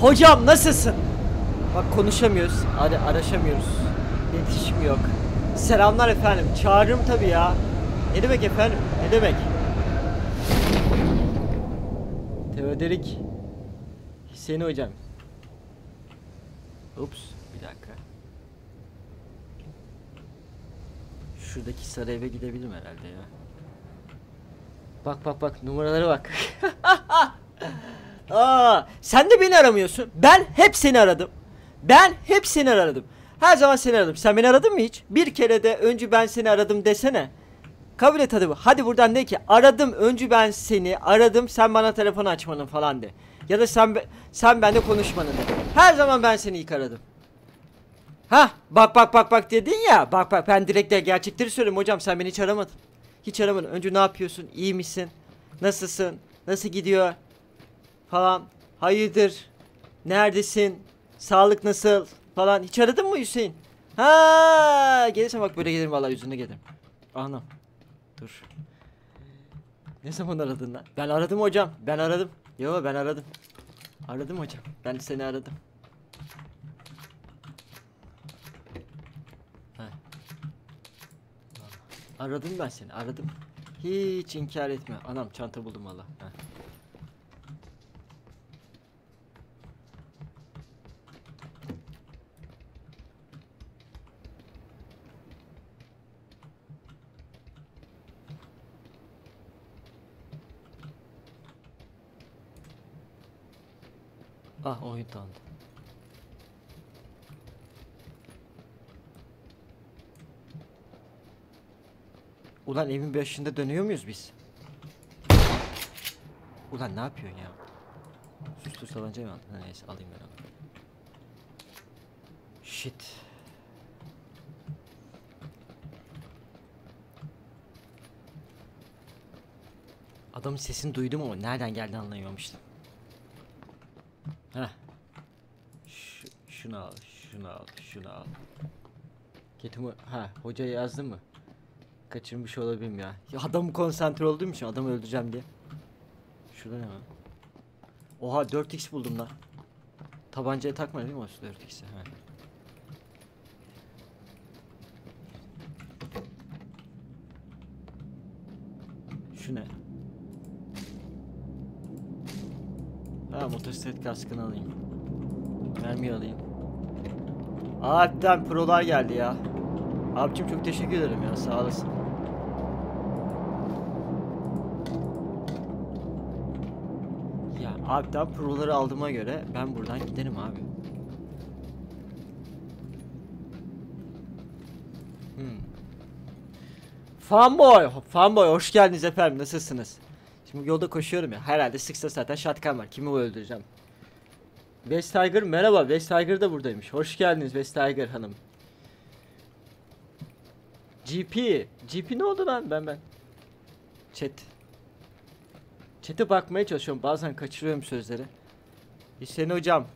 Hocam nasılsın? Bak konuşamıyoruz. Ara araşamıyoruz. İletişim yok. Selamlar efendim. Çağırırım tabii ya. Ne demek efendim? Ne demek? Teodorik. Hüseyin hocam. Ups. Bir dakika. Şuradaki sarı eve gidebilirim herhalde ya. Bak bak bak numaralara bak. Aa, sen de beni aramıyorsun. Ben hep seni aradım. Ben hep seni aradım. Her zaman seni aradım. Sen beni aradın mı hiç? Bir kere de önce ben seni aradım desene. Kabul et hadi. Hadi buradan de ki aradım önce ben seni aradım sen bana telefonu açmanın falan de. Ya da sen sen bende konuşmanın de. Her zaman ben seni ilk aradım. Ha bak bak bak bak dedin ya. Bak bak ben direkt de gerçekleri söylüyorum hocam sen beni hiç aramadın. Hiç aramadın. Önce ne yapıyorsun? İyi misin? Nasılsın? Nasıl gidiyor? Falan. Hayırdır? Neredesin? Sağlık nasıl? Falan. Hiç aradın mı Hüseyin? Ha, gelirsen bak böyle gelirim vallahi yüzüne gelirim. Anam. Dur. Ne zaman aradın lan? Ben aradım hocam. Ben aradım. Yo ben aradım. Aradım hocam. Ben seni aradım. Aradım ben seni. Aradım. Hiç inkar etme. Anam çanta buldum valla. Ha. Ah oyun tamam. Ulan evin başında dönüyor muyuz biz? Ulan ne yapıyorsun ya? Sustur salancayı mı Neyse alayım ben onu. Shit. Adamın sesini duydum ama nereden geldiğini anlayamamıştım. Heh. Şu, şunu al, şunu al, şunu al. Ketimi, ha hoca yazdı mı? Kaçırmış olabilirim ya. ya adamı konsantre olduğum için adamı öldüreceğim diye. Şurada ne var? Oha 4x buldum lan. Tabancaya takma değil mi o 4x'i? Ha. Şu ne? Ha motosiklet kaskını alayım. Mermi alayım. Harbiden prolar geldi ya. Abicim çok teşekkür ederim ya sağ olasın. Ya harbiden proları aldığıma göre ben buradan giderim abi. Hmm. Fanboy, fanboy hoş geldiniz efendim nasılsınız? Şimdi yolda koşuyorum ya herhalde sıksa zaten şatkan var kimi öldüreceğim? West Tiger merhaba West Tiger da buradaymış. Hoş geldiniz West Tiger hanım. GP. GP ne oldu lan ben ben. Chat. Chat'e bakmaya çalışıyorum. Bazen kaçırıyorum sözleri. Hüseyin hocam.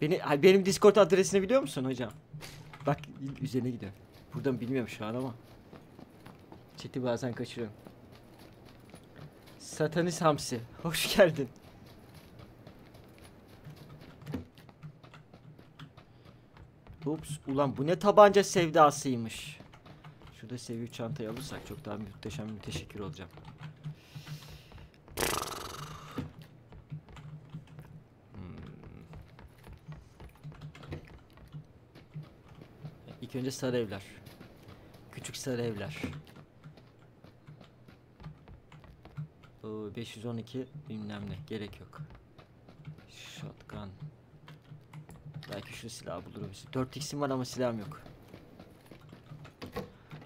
Beni benim Discord adresini biliyor musun hocam? Bak üzerine gidiyor. Buradan bilmiyorum şu an ama. Chat'i bazen kaçırıyorum. Satanis Hamsi. Hoş geldin. Ups ulan bu ne tabanca sevdasıymış. Şurada seviye çantayı alırsak çok daha muhteşem bir teşekkür olacağım. Hmm. İlk önce sarı evler. Küçük sarı evler. Oo, 512 bilmem ne gerek yok. Shotgun. Belki şu silahı bulurum. 4x'im var ama silahım yok.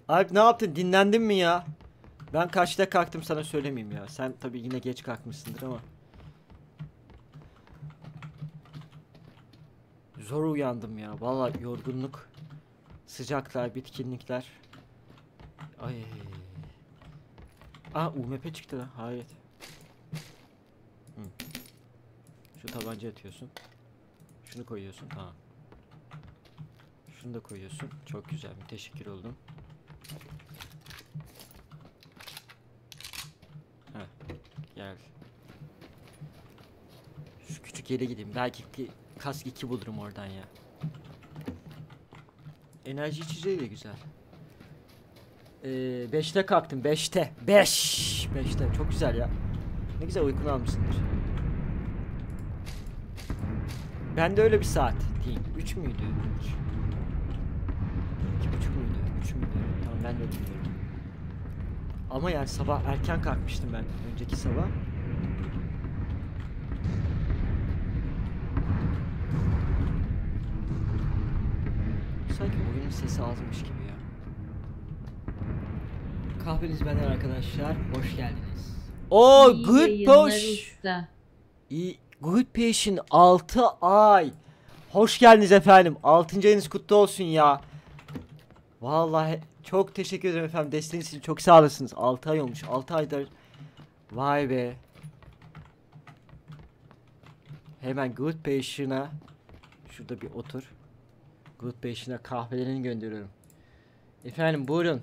Alp ne yaptın? Dinlendin mi ya? Ben kaçta kalktım sana söylemeyeyim ya. Sen tabii yine geç kalkmışsındır ama. Zor uyandım ya. Vallahi yorgunluk. Sıcaklar, bitkinlikler. Ay. Aa UMP çıktı lan. Hayret. Hı. Şu tabanca atıyorsun. Şunu koyuyorsun. Tamam. Şunu da koyuyorsun. Çok güzel. Teşekkür oldum. Heh, gel. Şu küçük yere gideyim. Belki ki kask 2 bulurum oradan ya. Enerji içeceği de güzel. Ee, 5'te kalktım 5'te. 5. 5'te çok güzel ya. Ne güzel uykunu almışsındır. Ben de öyle bir saat diyeyim. 3 müydü? 2 buçuk muydu? 3 müydü? Tamam ben de bilmiyorum. Ama yani sabah erken kalkmıştım ben önceki sabah. Sanki oyunun sesi azmış gibi ya. Kahveniz benden arkadaşlar. Hoş geldiniz. O İyi good yayınlar push. usta. İyi, Good Patient 6 ay. Hoş geldiniz efendim. 6. ayınız kutlu olsun ya. Vallahi çok teşekkür ederim efendim. Desteğiniz için çok sağ olasınız. 6 ay olmuş. 6 aydır. Vay be. Hemen Good Patient'a şurada bir otur. Good Patient'a kahvelerini gönderiyorum. Efendim buyurun.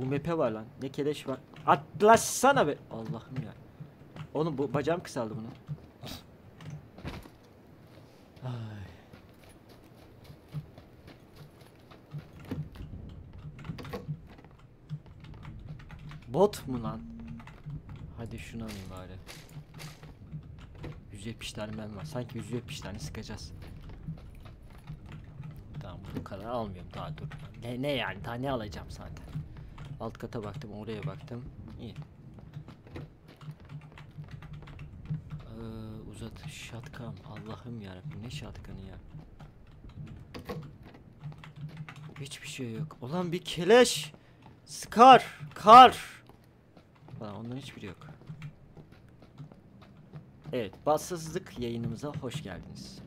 UMP var lan. Ne keleş var. Atlasana be. Allah'ım ya. Oğlum bu bacağım kısaldı bunun. Ay. Bot mu lan? Hadi şunu alayım bari. 170 tane ben var. Sanki 170 tane sıkacağız. Tamam bu kadar almıyorum daha dur. Ne, ne yani daha ne alacağım zaten. Alt kata baktım oraya baktım. İyi. Ee, uzat şatkam. Allah'ım yarabbim ne şatkanı ya. Hiçbir şey yok. Ulan bir keleş. Scar. Kar. Falan onların hiçbiri yok. Evet, bassızlık yayınımıza hoş geldiniz.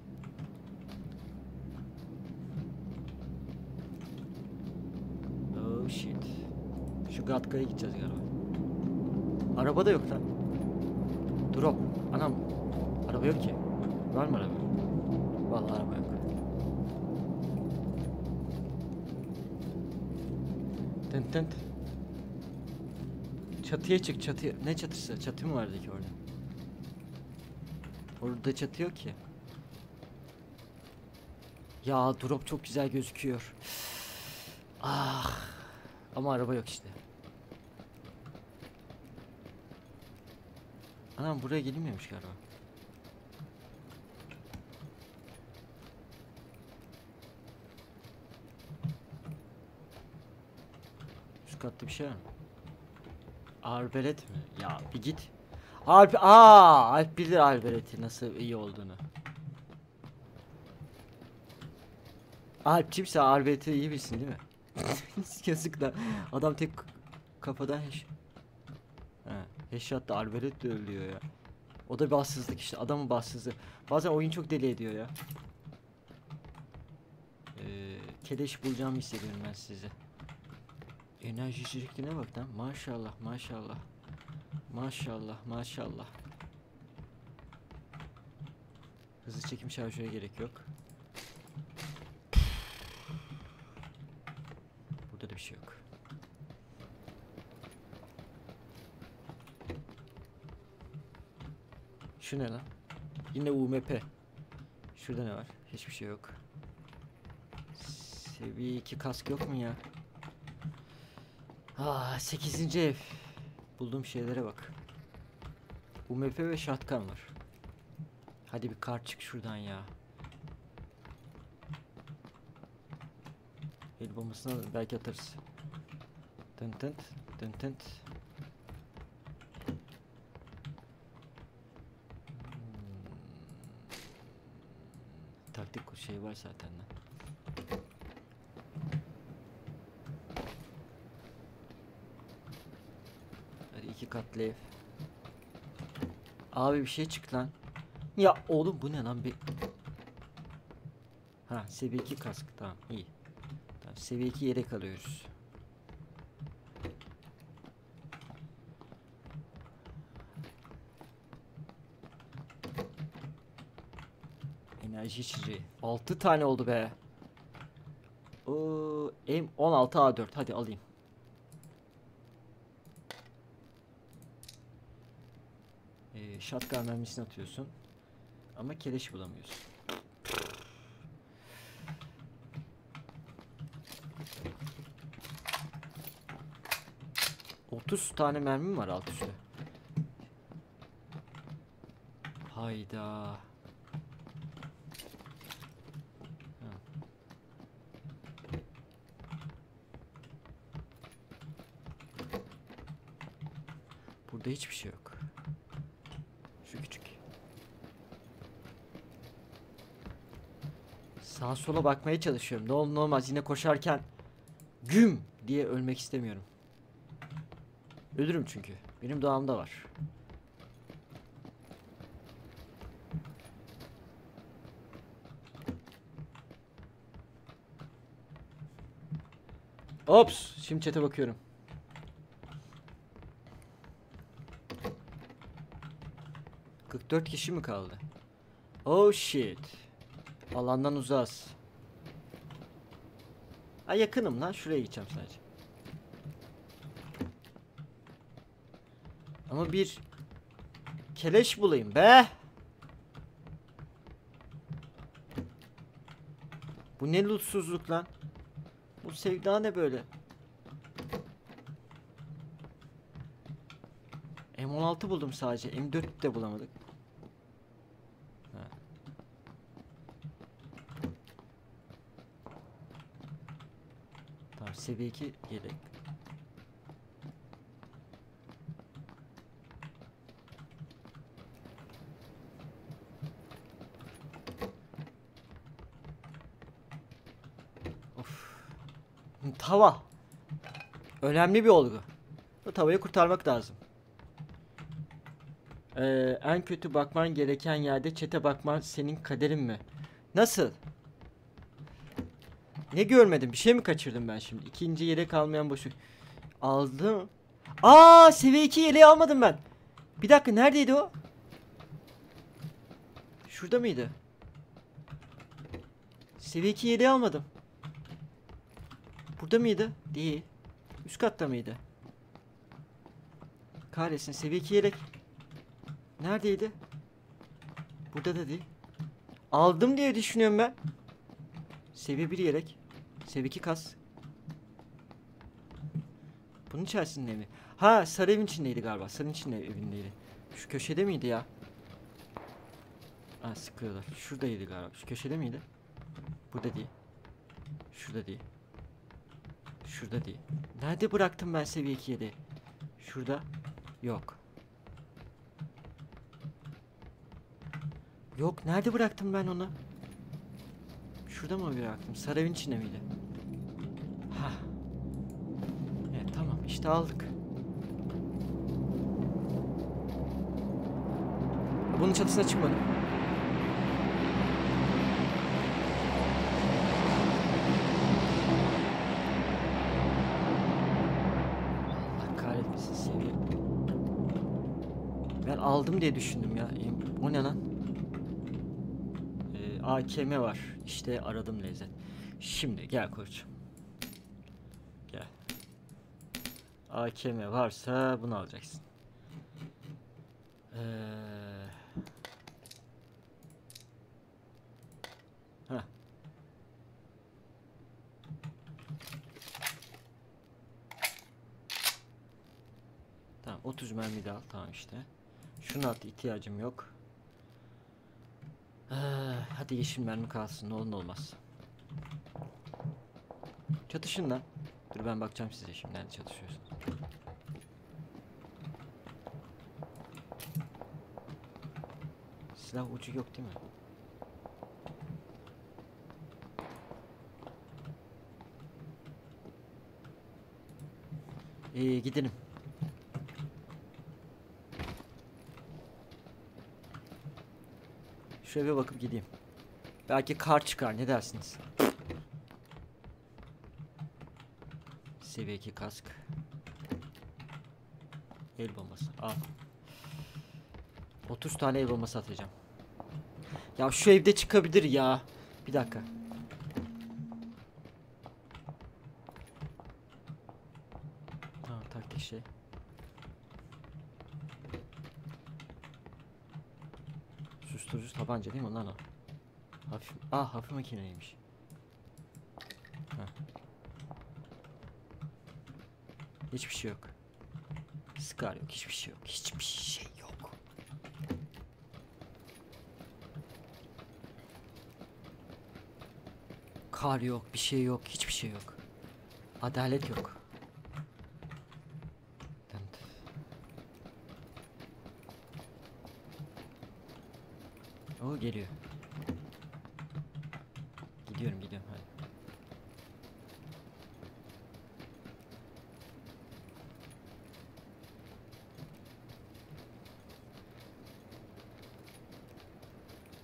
Oh shit. Şu Gatka'ya gideceğiz galiba. Araba da yok lan. Drop. Anam. Araba yok ki. Var mı araba? Vallahi araba yok. Tın tın. Çatıya çık çatıya. Ne çatısı? Çatı mı vardı ki orada? Orada çatı yok ki. Ya drop çok güzel gözüküyor. Ah. Ama araba yok işte. Anam buraya gelinmiyormuş galiba. Üst katta bir şey var mı? Arbelet mi? Ya bir git. Alp, aa, Alp bilir Arbelet'i nasıl iyi olduğunu. Alp'cim sen Arbelet'i iyi bilsin değil mi? Yazık da adam tek kafadan heş... He, headshot'ta Arbelet de ölüyor ya. O da bahtsızlık işte adamın bahtsızlığı. Bazen oyun çok deli ediyor ya. Ee, keleş bulacağımı hissediyorum ben size. Enerji içeceklerine bak lan. Maşallah maşallah. Maşallah maşallah. Hızlı çekim şarjöre gerek yok. Burada da bir şey yok. Şu ne lan? Yine UMP. Şurada ne var? Hiçbir şey yok. Seviye 2 kask yok mu ya? Ah 8. ev. Bulduğum şeylere bak. UMP ve shotgun var. Hadi bir kart çık şuradan ya. El bombasını alın, belki atarız. Tın tın tın tın. Hmm. Taktik şey var zaten lan. Hadi iki katlı ev. Abi bir şey çık lan. Ya oğlum bu ne lan bir... Ha seviye 2 kask tamam iyi. Tamam seviye 2 yedek alıyoruz. Enerji içeceği. 6 tane oldu be. Oo, M16A4 hadi alayım. Ee, shotgun mermisini atıyorsun. Ama keleş bulamıyorsun. Otuz tane mermim var alt üstte. Hayda. Ha. Burada hiçbir şey yok. Şu küçük. Sağa sola bakmaya çalışıyorum. Ne olur ne olmaz yine koşarken güm diye ölmek istemiyorum. Ölürüm çünkü. Benim doğamda var. Ops, şimdi çete bakıyorum. ...44 kişi mi kaldı? Oh shit. Alandan uzağız. Ha yakınım lan. Şuraya gideceğim sadece. Ama bir... ...keleş bulayım be. Bu ne lootsuzluk lan? Bu sevda ne böyle? M16 buldum sadece. M4 de bulamadık. Seviye 2 yedek. Of. Tava. Önemli bir olgu. Bu tavayı kurtarmak lazım. Ee, en kötü bakman gereken yerde çete bakman senin kaderin mi? Nasıl? Ne görmedim? Bir şey mi kaçırdım ben şimdi? İkinci yelek almayan boşu. Aldım. Aa, seviye 2 yeleği almadım ben. Bir dakika neredeydi o? Şurada mıydı? Seviye 2 yeleği almadım. Burada mıydı? Değil. Üst katta mıydı? Kahretsin seviye 2 yelek. Neredeydi? Burada da değil. Aldım diye düşünüyorum ben. Seviye 1 yelek. Seviye 2 kas. Bunun içerisinde mi? Ha sarı evin içindeydi galiba. Sarı içinde evindeydi. Şu köşede miydi ya? Ha sıkıyorlar. Şuradaydı galiba. Şu köşede miydi? Burada değil. Şurada değil. Şurada değil. Nerede bıraktım ben seviye 2 yeleği? Şurada. Yok. Yok nerede bıraktım ben onu? Şurada mı bıraktım? Sarı evin içinde miydi? Ha. Evet tamam işte aldık. Bunun çatısına çıkmadım. Allah kahretmesin seviye. Ben aldım diye düşündüm ya. E, O ne lan? AKM var. İşte aradım lezzet. Şimdi gel koçum. Gel. AKM varsa bunu alacaksın. Ee... Heh. Tamam 30 mermi de al tamam işte. Şunu at ihtiyacım yok. Ee, hadi yeşil mermi kalsın ne olur ne olmaz. Çatışın lan. Dur ben bakacağım size şimdi nerede çatışıyorsunuz. Silah ucu yok değil mi? Ee, gidelim. Şu eve bakıp gideyim. Belki kar çıkar ne dersiniz? Seviye 2 kask. El bombası al. 30 tane el bombası atacağım. Ya şu evde çıkabilir ya. Bir dakika. Tabanca değil mi lan o? Hafif, ah hafif makineymiş. Heh. Hiçbir şey yok. Scar yok, hiçbir şey yok. Hiçbir şey yok. Kar yok, bir şey yok, hiçbir şey yok. Adalet yok. O geliyor. Gidiyorum, gidiyorum hadi.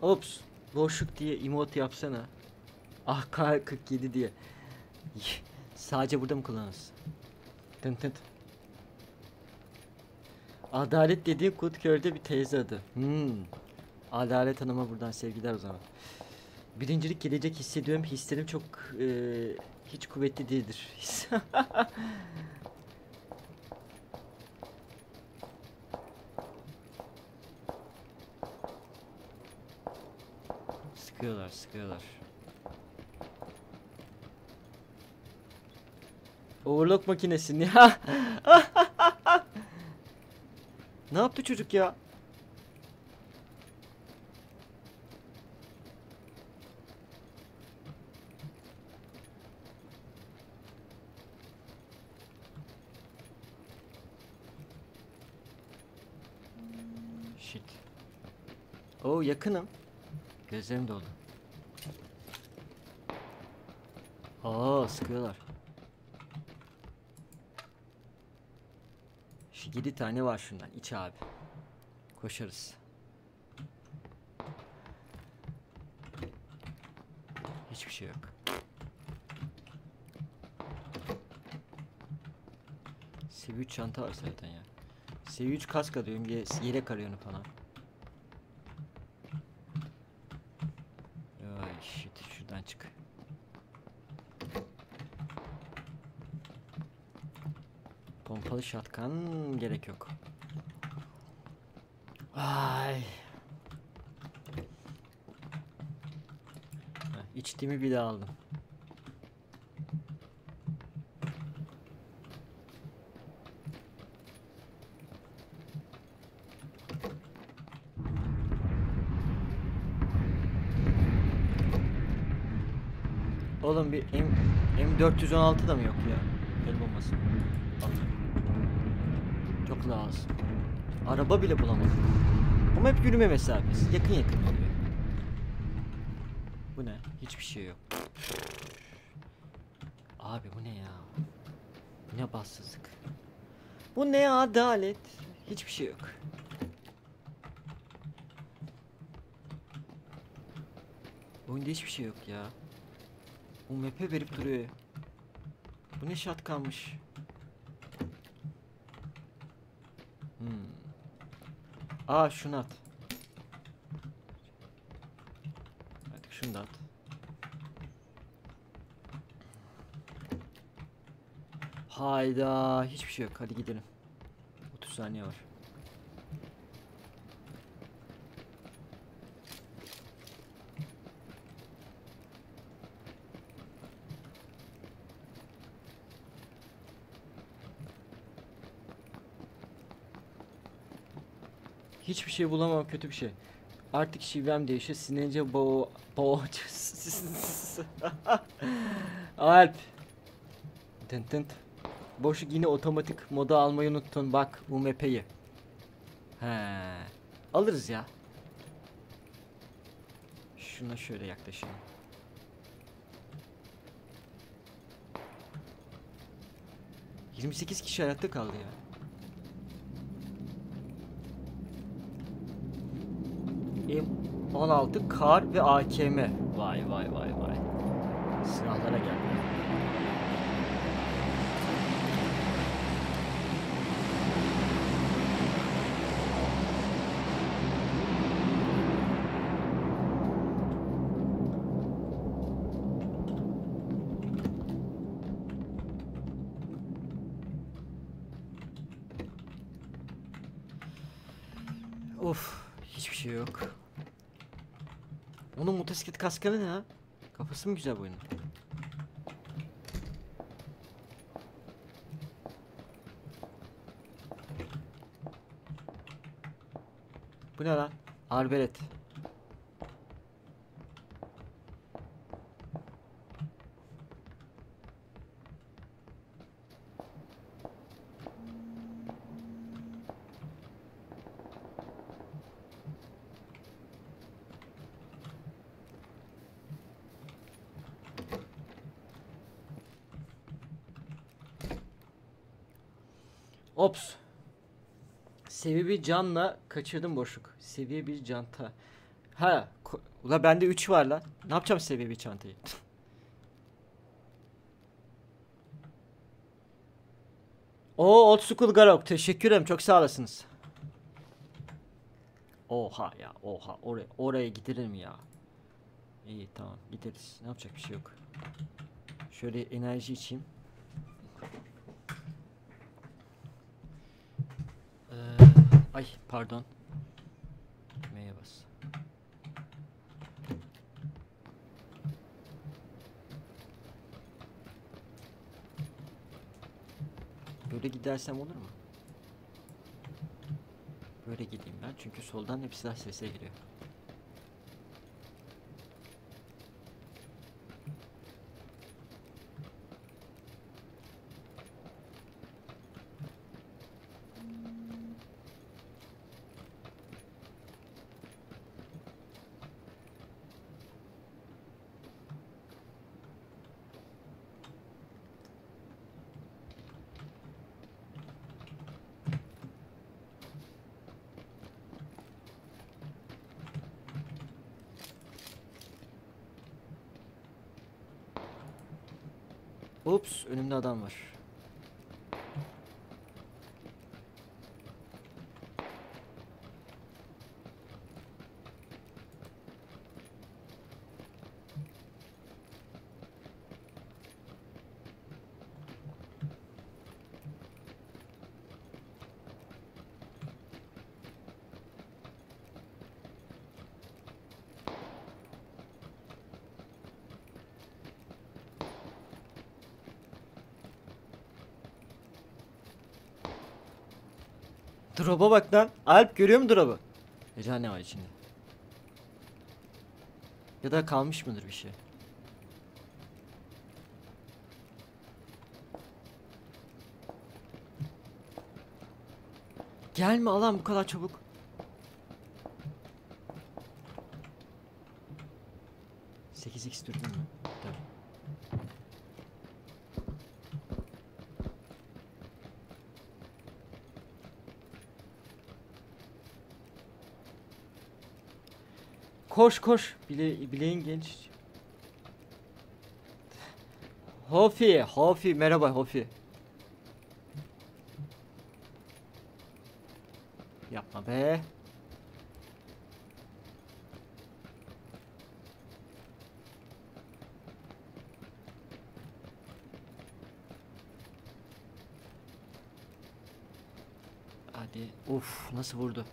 Ops. Boşluk diye emote yapsana. Ah K47 diye. Sadece burada mı kullanırız? Tın tın. Adalet dediğin Kutkör'de bir teyze adı. Hmm. Adalet Hanım'a buradan sevgiler o zaman. Birincilik gelecek hissediyorum. Hislerim çok eee, hiç kuvvetli değildir. sıkıyorlar, sıkıyorlar. Overlock makinesi ne? ne yaptı çocuk ya? Shit. Oo yakınım. Gözlerim doldu. Aa sıkıyorlar. Şu 7 tane var şundan. İç abi. Koşarız. Hiçbir şey yok. Seviye 3 çanta var zaten ya. Seviye 3 kask arıyorum. ye- Yelek arıyorum falan. Ay shit şuradan çık. Şatkan gerek yok. Ay. İçtiğimi bir daha aldım. Oğlum bir M M416 da mı yok ya? El bombası. Alayım. Lazım. Araba bile bulamadım. Ama hep yürüme mesafesi. Yakın yakın oluyor. Bu ne? Hiçbir şey yok. Abi bu ne ya? Bu ne bassızlık? Bu ne adalet? Hiçbir şey yok. Oyunda hiçbir şey yok ya. Bu map'e verip duruyor. Bu ne şat kalmış. Hmm. Aa şunu at. Artık şunu da at. Hayda hiçbir şey yok. Hadi gidelim. 30 saniye var. Hiçbir şey bulamam kötü bir şey. Artık şivem değişiyor. Sinince bo bo Alp. Tın tın. Boşluk yine otomatik moda almayı unuttun. Bak UMP'yi. He. Alırız ya. Şuna şöyle yaklaşayım. Yirmi sekiz kişi hayatta kaldı ya. F-16, kar ve AKM. Vay vay vay vay. Silahlara gel. Of hiçbir şey yok. Onun motosiklet kaskını ne ha? Kafası mı güzel bu oyunun? Bu ne lan? Arbelet. Ops. Seviye canla kaçırdım boşluk. Seviye bir canta. Ha, ula bende 3 var lan. Ne yapacağım seviye bir çantayı? Oo old school garok. Teşekkür ederim. Çok sağ olasınız. Oha ya oha oraya oraya gidilir mi ya? İyi tamam gideriz. Ne yapacak bir şey yok. Şöyle enerji içeyim. Ee, ay pardon. M'ye bas. Böyle gidersem olur mu? Böyle gideyim ben çünkü soldan hep silah sese giriyor. Ups önümde adam var. Drop'a bak lan. Alp görüyor mu drop'u? Ecra ne var içinde? Ya da kalmış mıdır bir şey? Gelme alan bu kadar çabuk. Sekiz x dürbün mü? Tabii. Koş koş. Bile, bileğin genç. Hofi, Hofi merhaba Hofi. Yapma be. Hadi. Uf nasıl vurdu?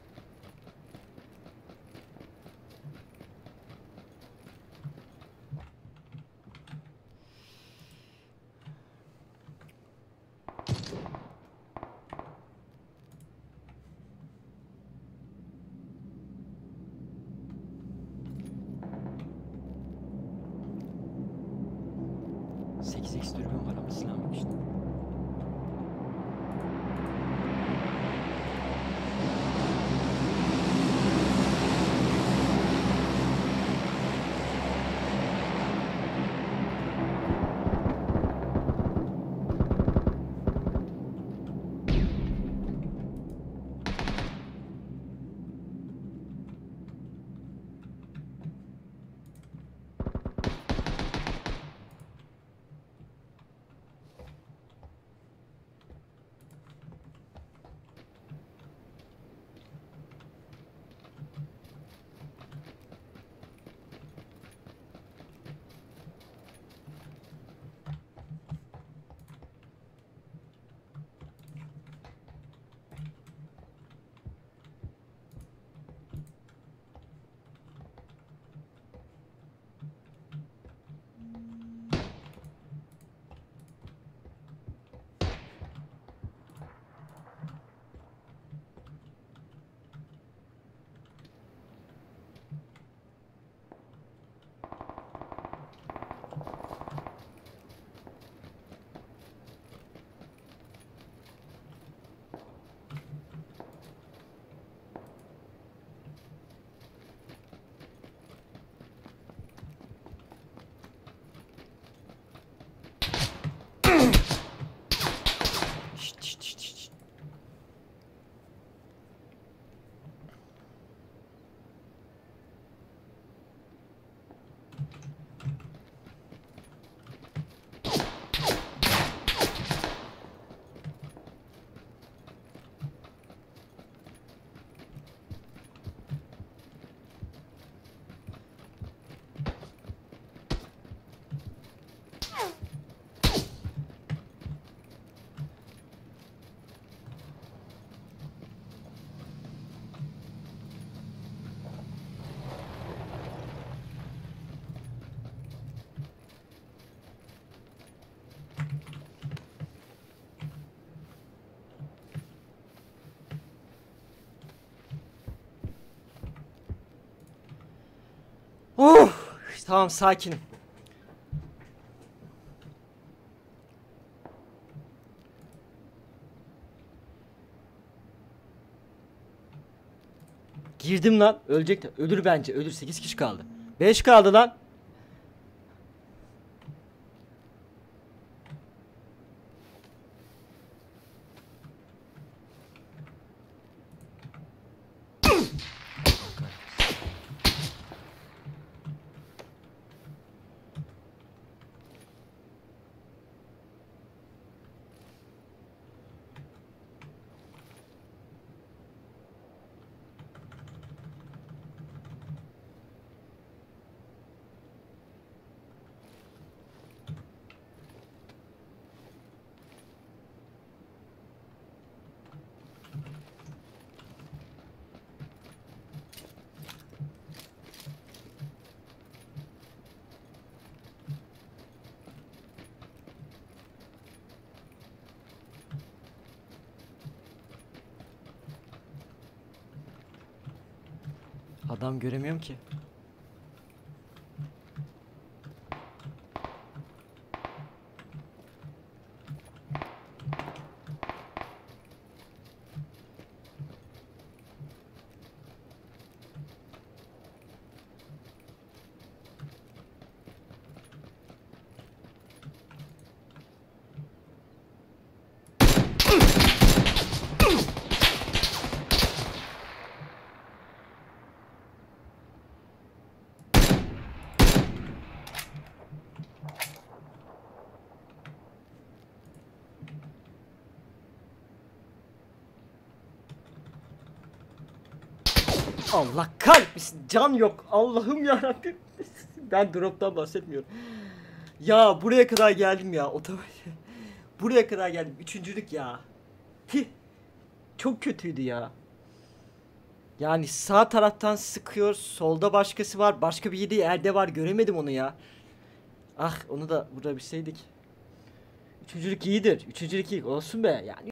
Uh, tamam sakinim. Girdim lan. Ölecek de. Ölür bence. Ölür. 8 kişi kaldı. 5 kaldı lan. Adam göremiyorum ki. Allah kahretmesin can yok. Allah'ım yarabbim. Ben drop'tan bahsetmiyorum. Ya buraya kadar geldim ya otomatik Buraya kadar geldim üçüncülük ya. Tih. Çok kötüydü ya. Yani sağ taraftan sıkıyor solda başkası var başka bir yedi yerde var göremedim onu ya. Ah onu da vurabilseydik. Üçüncülük iyidir üçüncülük iyi olsun be. Yani